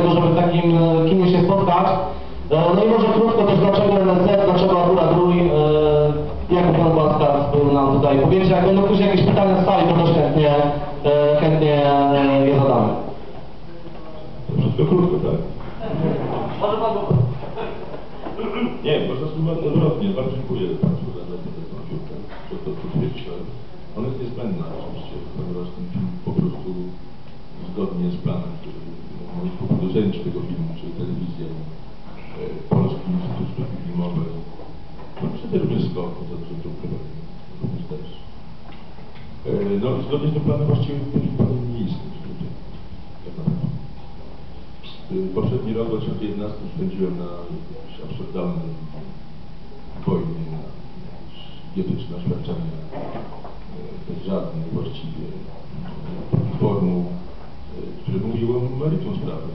żeby w takim e, kinie się spotkać. E, No i może krótko też dlaczego NLZ, dlaczego akurat Rój, e, Jakub Pan Łaskaw był nam tutaj powiedzieć, jak będą później jakieś pytania z sali, to też chętnie, e, chętnie je zadamy. To wszystko krótko, tak? Może Pan Nie, po prostu bardzo odwrotnie. Bardzo dziękuję Państwu za tę piłkę, że to potwierdziłem. Ona jest niezbędna oczywiście, ponieważ ten film po prostu zgodnie z planem, który współproducenci tego filmu, czyli telewizja, e, Polski Instytut Sztuki Filmowej, no przede wszystkim to, co również też. E, No zgodnie z tym planem właściwie czyli tak naprawdę. Y, Poprzedni rok 2011 spędziłem na jakimś absurdalnym wojnie, na idiotyczne oświadczenia, y, bez żadnych właściwie formuł, które mówiły o meritum sprawy.